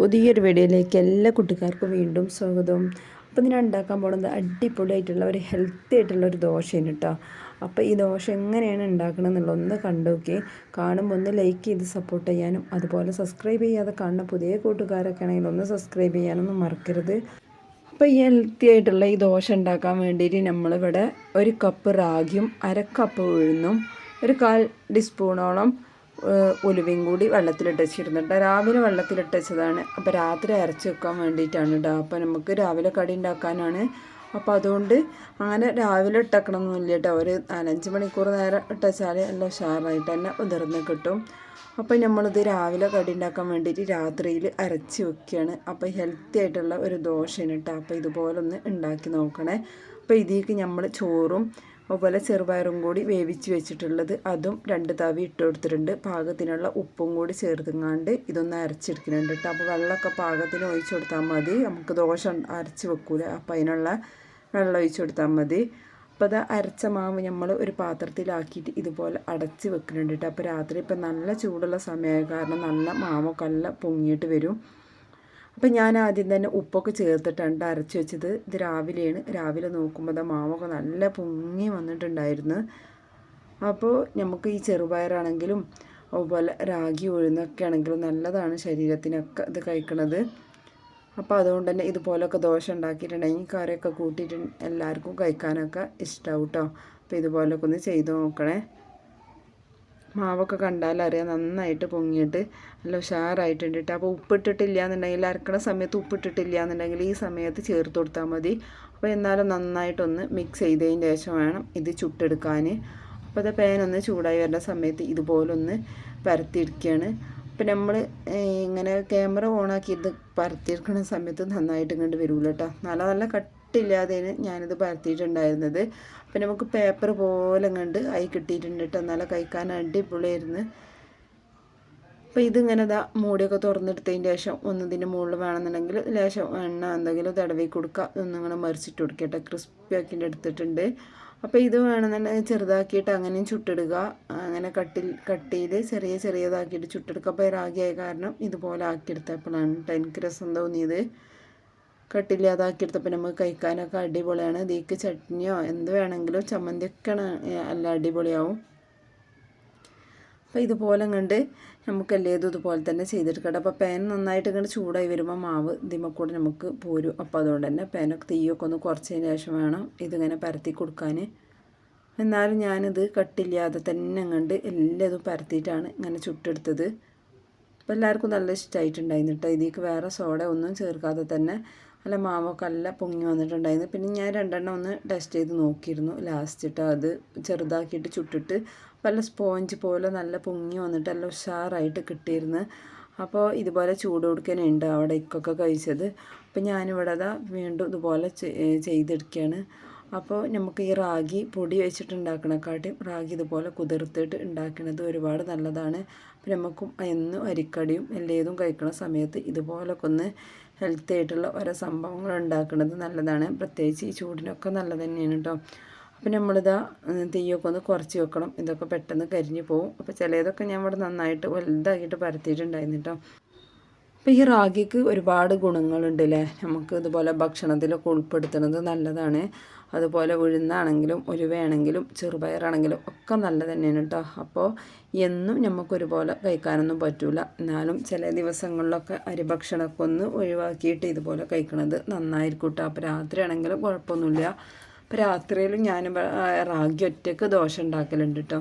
പുതിയൊരു വീഡിയോയിലേക്ക് എല്ലാ കുട്ടിക്കാർക്കും വീണ്ടും സ്വാഗതം. അപ്പോൾ ഞാൻ ഉണ്ടാക്കാൻ പോകുന്നത് അടിപൊളിയായിട്ടുള്ള ഒരു ഹെൽത്തി ആയിട്ടുള്ള ഒരു ദോശയാണ് കേട്ടോ. അപ്പോൾ ഈ ദോശ എങ്ങനെയാണ് ഉണ്ടാക്കണം എന്നുള്ള ഒന്ന് കണ്ടു നോക്കി. കാണുമ്പോൾ ഒന്ന് ലൈക്ക് ചെയ്ത് സപ്പോർട്ട് ചെയ്യാനും അതുപോലെ സബ്സ്ക്രൈബ് ചെയ്യാതെ കാണുന്ന പുതിയ കൂട്ടുകാരൊക്കെ ആണെങ്കിൽ ഒന്ന് സബ്സ്ക്രൈബ് ചെയ്യാനൊന്നും മറക്കരുത്. അപ്പോൾ ഈ ഹെൽത്തി ആയിട്ടുള്ള ഈ ദോശ ഉണ്ടാക്കാൻ വേണ്ടിയിട്ട് നമ്മളിവിടെ ഒരു കപ്പ് റാഗിയും അര കപ്പ് ഉഴുന്നും ഒരു കാൽ ടീസ്പൂണോളം ഉലുവയും കൂടി വെള്ളത്തിലിട്ട് വെച്ചിരുന്നുണ്ട് രാവിലെ വെള്ളത്തിലിട്ട് വെച്ചതാണ് അപ്പോൾ രാത്രി അരച്ച് വെക്കാൻ വേണ്ടിയിട്ടാണ് കേട്ടോ അപ്പോൾ നമുക്ക് രാവിലെ കടി ഉണ്ടാക്കാനാണ്. അപ്പോൾ അതുകൊണ്ട് അങ്ങനെ രാവിലെ ഇട്ടേക്കണമെന്നില്ല കേട്ടോ ഒരു നാലഞ്ച് മണിക്കൂർ നേരം ഇട്ടച്ചാൽ എല്ലാം ഉഷാറായിട്ട് തന്നെ ഉതിർന്ന് കിട്ടും. അപ്പോൾ നമ്മളിത് രാവിലെ കടി ഉണ്ടാക്കാൻ വേണ്ടിയിട്ട് രാത്രിയിൽ അരച്ച് വെക്കുകയാണ് അപ്പോൾ ഹെൽത്തി ആയിട്ടുള്ള ഒരു ദോശയാണ് കേട്ടോ അപ്പോൾ ഇതുപോലൊന്ന് ഉണ്ടാക്കി നോക്കണേ. അപ്പോൾ ഇതിലേക്ക് നമ്മൾ ചോറും അതുപോലെ ചെറുപയറും കൂടി വേവിച്ച് വെച്ചിട്ടുള്ളത് അതും രണ്ട് തവി ഇട്ട് കൊടുത്തിട്ടുണ്ട്. പാകത്തിനുള്ള ഉപ്പും കൂടി ചേർത്തുങ്ങാണ്ട് ഇതൊന്ന് അരച്ചെടുക്കുന്നുണ്ട് കേട്ടോ. അപ്പോൾ വെള്ളമൊക്കെ പാകത്തിന് ഒഴിച്ചു കൊടുത്താൽ മതി. നമുക്ക് ദോശ അരച്ച് വെക്കൂല. അപ്പോൾ അതിനുള്ള വെള്ളം ഒഴിച്ചു കൊടുത്താൽ മതി. അപ്പോൾ അത് അരച്ച മാവ് നമ്മൾ ഒരു പാത്രത്തിലാക്കിയിട്ട് ഇതുപോലെ അടച്ച് വെക്കുന്നുണ്ട് കേട്ടോ. അപ്പോൾ രാത്രി ഇപ്പം നല്ല ചൂടുള്ള സമയമായ കാരണം നല്ല മാവൊക്കെ നല്ല പൊങ്ങിയിട്ട് വരും. അപ്പം ഞാൻ ആദ്യം തന്നെ ഉപ്പൊക്കെ ചേർത്തിട്ടുണ്ട് അരച്ച് വെച്ചത് ഇത് രാവിലെയാണ്. രാവിലെ നോക്കുമ്പോൾ അത് മാവൊക്കെ നല്ല പൊങ്ങി വന്നിട്ടുണ്ടായിരുന്നു. അപ്പോൾ നമുക്ക് ഈ ചെറുപയറാണെങ്കിലും അതുപോലെ രാഗി ഉഴുന്നൊക്കെ ആണെങ്കിലും നല്ലതാണ് ശരീരത്തിനൊക്കെ ഇത് കഴിക്കണത്. അപ്പോൾ അതുകൊണ്ട് തന്നെ ഇതുപോലൊക്കെ ദോശ ഉണ്ടാക്കിയിട്ടുണ്ടെങ്കിൽ കറിയൊക്കെ കൂട്ടിയിട്ട് എല്ലാവർക്കും കഴിക്കാനൊക്കെ ഇഷ്ടമാവും കേട്ടോ അപ്പോൾ ഇതുപോലൊക്കെ ഒന്ന് ചെയ്ത് നോക്കണേ. മാവൊക്കെ കണ്ടാൽ അറിയാം നന്നായിട്ട് പൊങ്ങിയിട്ട് നല്ല ഉഷാറായിട്ടുണ്ട്. കേട്ടോ അപ്പോൾ ഉപ്പിട്ടിട്ടില്ല എന്നുണ്ടെങ്കിൽ അരക്കണ സമയത്ത് ഉപ്പിട്ടിട്ടില്ല എന്നുണ്ടെങ്കിൽ ഈ സമയത്ത് ചേർത്ത് കൊടുത്താൽ മതി. അപ്പോൾ എന്നാലും നന്നായിട്ടൊന്ന് മിക്സ് ചെയ്തതിന് ശേഷം വേണം ഇത് ചുട്ടെടുക്കാൻ. അപ്പോൾ അത് പാനൊന്ന് ചൂടായി വരുന്ന സമയത്ത് ഇതുപോലൊന്ന് പരത്തിയെടുക്കുകയാണ്. അപ്പോൾ നമ്മൾ ഇങ്ങനെ ക്യാമറ ഓണാക്കി ഇത് പരത്തിയെടുക്കുന്ന സമയത്ത് നന്നായിട്ട് ഇങ്ങോട്ട് വരൂല കേട്ടോ. നല്ല നല്ല കട്ടില്ലാതെയാണ് ഞാനിത് പരത്തിയിട്ടുണ്ടായിരുന്നത്. അപ്പം നമുക്ക് പേപ്പർ പോലെ കണ്ട് ആയി കിട്ടിയിട്ടുണ്ട് കേട്ടോ നല്ല കഴിക്കാൻ അടിപൊളിയായിരുന്നു. അപ്പോൾ ഇതിങ്ങനെ ഇതാ മൂടിയൊക്കെ തുറന്നെടുത്തതിന്റെ ശേഷം ഒന്നതിന്റെ മുകളിൽ വേണമെന്നുണ്ടെങ്കിൽ ലേശം എണ്ണ എന്തെങ്കിലും തടവി കൊടുക്കുക. ഒന്നിങ്ങനെ മറിച്ചിട്ട് കൊടുക്കട്ടെ ക്രിസ്പി ആക്കിന്റെ എടുത്തിട്ടുണ്ട്. അപ്പോൾ ഇത് വേണമെന്നുണ്ടെങ്കിൽ ചെറുതാക്കിയിട്ട് അങ്ങനെയും ചുട്ടിടുക. അങ്ങനെ കട്ടിൽ കട്ടിയിൽ ചെറിയ ചെറിയതാക്കിയിട്ട് ചുട്ടെടുക്കുക. അപ്പോൾ രാഗിയായ കാരണം ഇതുപോലെ ആക്കിയെടുത്തപ്പോഴാണ് കേട്ടോ എനിക്ക് രസം തോന്നിയത്. കട്ടില്ലാതാക്കിയെടുത്തപ്പോൾ നമുക്ക് കഴിക്കാനൊക്കെ അടിപൊളിയാണ്. ഇതിക്ക് ചട്നിയോ എന്ത് വേണമെങ്കിലും ചമ്മന്തിയൊക്കെ നല്ല അടിപൊളിയാവും. അപ്പോൾ ഇതുപോലെ കണ്ട് നമുക്ക് എല്ലാതും ഇതുപോലെ തന്നെ ചെയ്തെടുക്കട്ടെ അപ്പോൾ പാൻ നന്നായിട്ട് ഇങ്ങനെ ചൂടായി വരുമ്പോൾ മാവ് ഇതിമക്കൂടെ നമുക്ക് പോരും. അപ്പോൾ അതുകൊണ്ട് തന്നെ പാനൊക്കെ തീയൊക്കെ ഒന്ന് കുറച്ചതിന് ശേഷം വേണം ഇതിങ്ങനെ പരത്തി കൊടുക്കാൻ എന്നാലും ഞാനിത് കട്ടില്ലാതെ തന്നെ കണ്ട് എല്ലാതും പരത്തിയിട്ടാണ് ഇങ്ങനെ ചുട്ടെടുത്തത്. അപ്പോൾ എല്ലാവർക്കും നല്ല ഇഷ്ടമായിട്ടുണ്ടായിരുന്നു കേട്ടോ ഇതിലേക്ക് വേറെ സോഡ ഒന്നും ചേർക്കാതെ തന്നെ നല്ല മാവൊക്കെ നല്ല പൊങ്ങി വന്നിട്ടുണ്ടായിരുന്നു. പിന്നെ ഞാൻ രണ്ടെണ്ണം ഒന്ന് ടെസ്റ്റ് ചെയ്ത് നോക്കിയിരുന്നു. ലാസ്റ്റിട്ട് അത് ചെറുതാക്കിയിട്ട് ചുട്ടിട്ട് നല്ല സ്പോഞ്ച് പോലെ നല്ല പൊങ്ങി വന്നിട്ട് നല്ല ഉഷാറായിട്ട് കിട്ടിയിരുന്നു. അപ്പോൾ ഇതുപോലെ ചൂട് കൊടുക്കാനുണ്ട് അവിടെ ഇക്കൊക്കെ കഴിച്ചത്. അപ്പോൾ ഞാനിവിടെ അതാ വീണ്ടും ഇതുപോലെ ചെയ്തെടുക്കുകയാണ്. അപ്പോൾ നമുക്ക് ഈ റാഗി പൊടി വെച്ചിട്ട് റാഗി ഇതുപോലെ കുതിർത്തിട്ട് ഉണ്ടാക്കുന്നത് ഒരുപാട് നല്ലതാണ്. അപ്പോൾ നമുക്കും എന്നും അരിക്കടിയും എല്ലേതും കഴിക്കുന്ന സമയത്ത് ഇതുപോലൊക്കെ ഒന്ന് ഹെൽത്തി ആയിട്ടുള്ള ഓരോ സംഭവങ്ങൾ ഉണ്ടാക്കുന്നത് നല്ലതാണ്. പ്രത്യേകിച്ച് ഈ ചൂടിനൊക്കെ നല്ലത് തന്നെയാണ് കേട്ടോ അപ്പോൾ നമ്മളിതാ തീയൊക്കെ ഒന്ന് കുറച്ച് വെക്കണം. ഇതൊക്കെ പെട്ടെന്ന് കരിഞ്ഞു പോകും അപ്പോൾ ചിലതൊക്കെ ഞാൻ ഇവിടെ നന്നായിട്ട് വലുതാക്കിയിട്ട് പരത്തിയിട്ടുണ്ടായിരുന്നു കേട്ടോ അപ്പോൾ ഈ റാഗിക്ക് ഒരുപാട് ഗുണങ്ങളുണ്ട് അല്ലേ നമുക്ക് ഇതുപോലെ ഭക്ഷണത്തിലൊക്കെ ഉൾപ്പെടുത്തുന്നത് നല്ലതാണ്. അതുപോലെ ഉഴുന്നാണെങ്കിലും ഒരുവയാണെങ്കിലും ചെറുപയറാണെങ്കിലും ഒക്കെ നല്ല തന്നെയാണ് കേട്ടോ അപ്പോൾ എന്നും നമുക്കൊരുപോലെ കഴിക്കാനൊന്നും പറ്റില്ല എന്നാലും ചില ദിവസങ്ങളിലൊക്കെ അരിഭക്ഷണമൊക്കെ ഒന്ന് ഒഴിവാക്കിയിട്ട് ഇതുപോലെ കഴിക്കുന്നത് നന്നായിരിക്കും കേട്ടോ അപ്പോൾ രാത്രിയാണെങ്കിലും കുഴപ്പമൊന്നുമില്ല. അപ്പോൾ രാത്രിയിൽ ഞാൻ റാഗി ഒറ്റയ്ക്ക് ദോശ ഉണ്ടാക്കലുണ്ട് കേട്ടോ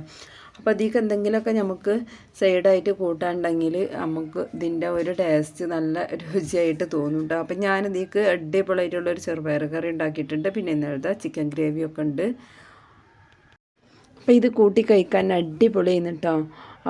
അപ്പോൾ അതിലേക്ക് എന്തെങ്കിലുമൊക്കെ നമുക്ക് സൈഡായിട്ട് കൂട്ടാണ്ടെങ്കിൽ നമുക്ക് ഇതിന്റെ ഒരു ടേസ്റ്റ് നല്ല രുചിയായിട്ട് തോന്നും കേട്ടോ അപ്പം ഞാൻ ഇതിലേക്ക് അടിപൊളിയായിട്ടുള്ള ഒരു ചെറുപയർ കറി ഉണ്ടാക്കിയിട്ടുണ്ട്. പിന്നെ ഇന്നലത്തെ ചിക്കൻ ഗ്രേവിയൊക്കെ ഉണ്ട്. അപ്പോൾ ഇത് കൂട്ടി കഴിക്കാൻ അടിപൊളിയായിരുന്നു കേട്ടോ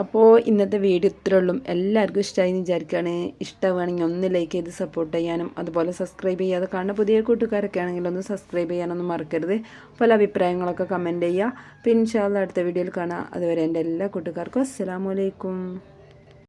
അപ്പോൾ ഇന്നത്തെ വീഡിയോ ഇത്രേ ഉള്ളൂ. എല്ലാവർക്കും ഇഷ്ടമായി എന്ന് വിചാരിക്കുകയാണ്. ഇഷ്ടമാണെങ്കിൽ ഒന്ന് ലൈക്ക് ചെയ്ത് സപ്പോർട്ട് ചെയ്യാനും അതുപോലെ സബ്സ്ക്രൈബ് ചെയ്യാതെ കാണുന്ന പുതിയ കൂട്ടുകാരൊക്കെ ആണെങ്കിൽ ഒന്ന് സബ്സ്ക്രൈബ് ചെയ്യാനൊന്നും മറക്കരുത്. പല അഭിപ്രായങ്ങളൊക്കെ കമന്റ് ചെയ്യുക. ഇൻഷാല്ല അടുത്ത വീഡിയോയിൽ കാണാം. അതുവരെ എന്റെ എല്ലാ കൂട്ടുകാർക്കും അസ്സാമലൈക്കും